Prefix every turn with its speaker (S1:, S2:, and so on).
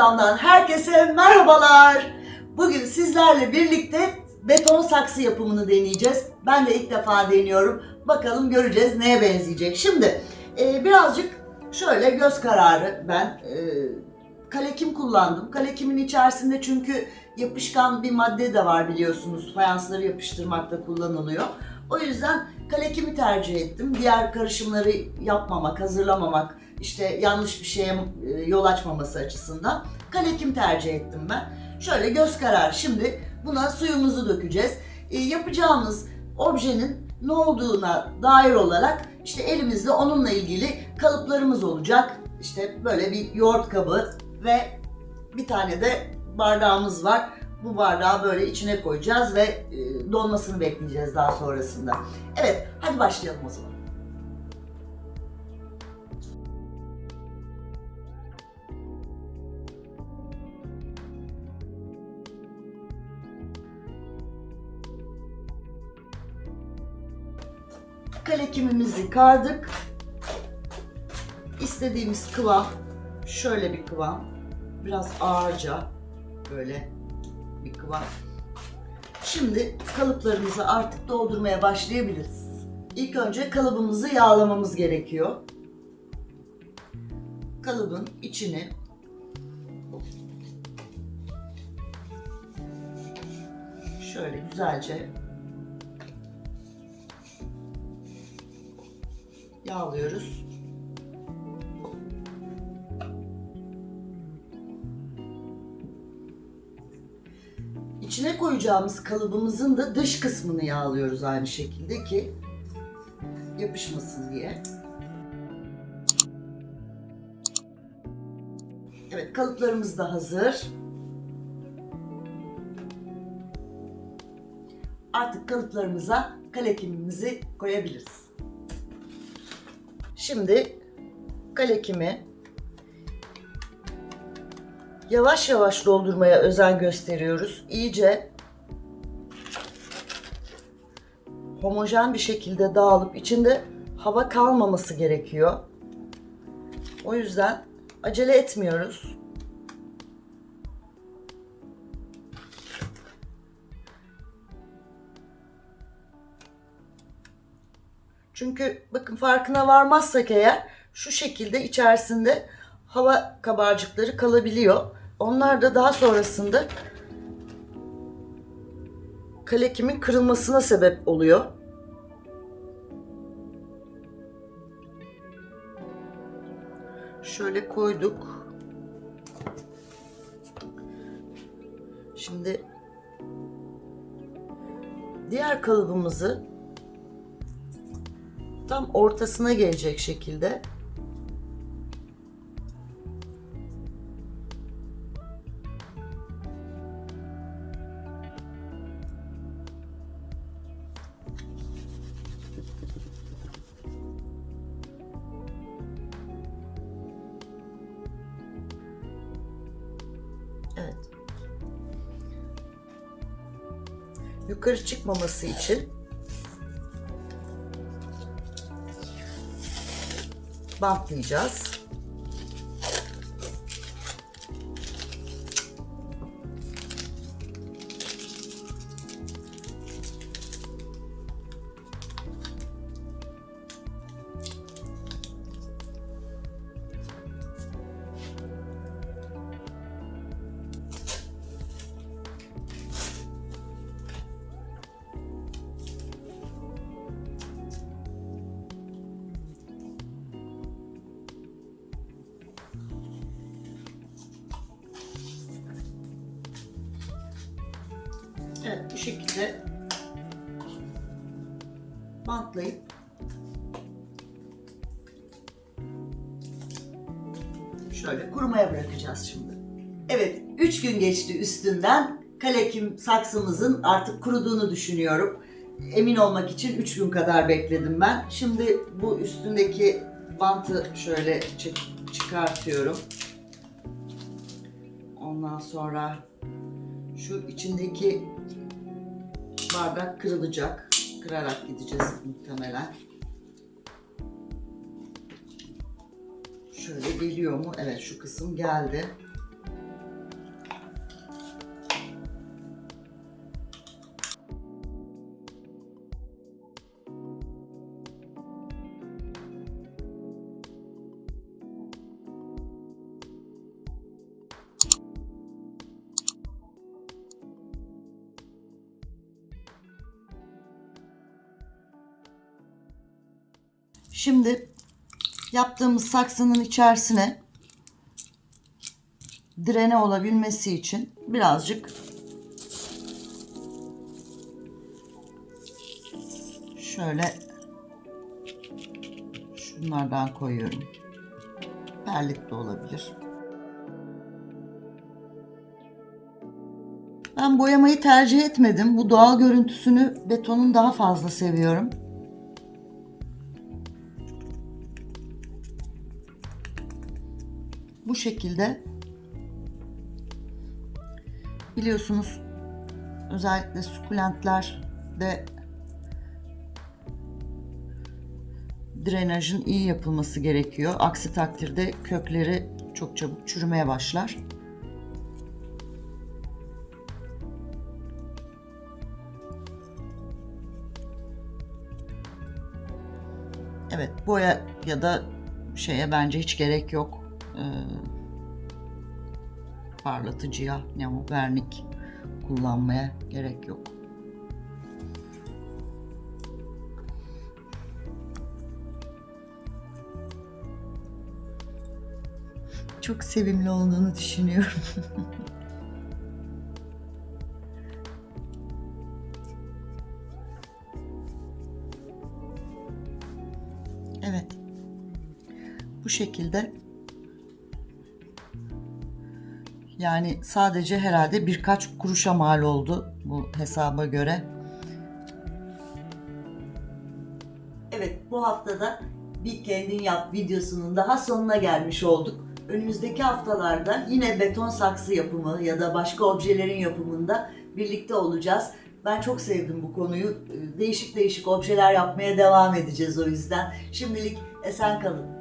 S1: Amsterdam'dan herkese merhabalar. Bugün sizlerle birlikte beton saksı yapımını deneyeceğiz. Ben de ilk defa deniyorum. Bakalım göreceğiz neye benzeyecek. Şimdi e, birazcık şöyle göz kararı ben e, kalekim kullandım. Kalekimin içerisinde çünkü yapışkan bir madde de var biliyorsunuz. Fayansları yapıştırmakta kullanılıyor. O yüzden kalekimi tercih ettim. Diğer karışımları yapmamak, hazırlamamak, işte yanlış bir şeye e, yol açmaması açısından kalekim tercih ettim ben. Şöyle göz kararı şimdi buna suyumuzu dökeceğiz. E, yapacağımız objenin ne olduğuna dair olarak işte elimizde onunla ilgili kalıplarımız olacak. İşte böyle bir yoğurt kabı ve bir tane de bardağımız var. Bu bardağı böyle içine koyacağız ve e, donmasını bekleyeceğiz daha sonrasında. Evet, hadi başlayalım o zaman. Kalekimimizi kardık. İstediğimiz kıvam şöyle bir kıvam. Biraz ağırca böyle bir kıvam. Şimdi kalıplarımızı artık doldurmaya başlayabiliriz. İlk önce kalıbımızı yağlamamız gerekiyor. Kalıbın içini şöyle güzelce yağlıyoruz. İçine koyacağımız kalıbımızın da dış kısmını yağlıyoruz aynı şekilde ki yapışmasın diye. Evet kalıplarımız da hazır. Artık kalıplarımıza kalekimimizi koyabiliriz. Şimdi kalekimi yavaş yavaş doldurmaya özen gösteriyoruz. İyice homojen bir şekilde dağılıp içinde hava kalmaması gerekiyor. O yüzden acele etmiyoruz. Çünkü bakın farkına varmazsak eğer şu şekilde içerisinde hava kabarcıkları kalabiliyor. Onlar da daha sonrasında kalekimin kırılmasına sebep oluyor. Şöyle koyduk. Şimdi diğer kalıbımızı tam ortasına gelecek şekilde Evet. Yukarı çıkmaması için bantlayacağız. Evet bu şekilde bantlayıp şöyle kurumaya bırakacağız şimdi. Evet 3 gün geçti üstünden kalekim saksımızın artık kuruduğunu düşünüyorum. Emin olmak için 3 gün kadar bekledim ben. Şimdi bu üstündeki bantı şöyle çıkartıyorum. Ondan sonra şu içindeki bardak kırılacak. Kırarak gideceğiz muhtemelen. Şöyle geliyor mu? Evet şu kısım geldi. Şimdi yaptığımız saksının içerisine direne olabilmesi için birazcık şöyle şunlardan koyuyorum. Perlit de olabilir. Ben boyamayı tercih etmedim. Bu doğal görüntüsünü betonun daha fazla seviyorum. Bu şekilde biliyorsunuz özellikle sukulentlerde drenajın iyi yapılması gerekiyor. Aksi takdirde kökleri çok çabuk çürümeye başlar. Evet boya ya da şeye bence hiç gerek yok. Ee, parlatıcıya ne o vernik kullanmaya gerek yok. Çok sevimli olduğunu düşünüyorum. Evet. Bu şekilde yani sadece herhalde birkaç kuruşa mal oldu bu hesaba göre. Evet bu haftada bir kendin yap videosunun daha sonuna gelmiş olduk. Önümüzdeki haftalarda yine beton saksı yapımı ya da başka objelerin yapımında birlikte olacağız. Ben çok sevdim bu konuyu. Değişik değişik objeler yapmaya devam edeceğiz o yüzden. Şimdilik esen kalın.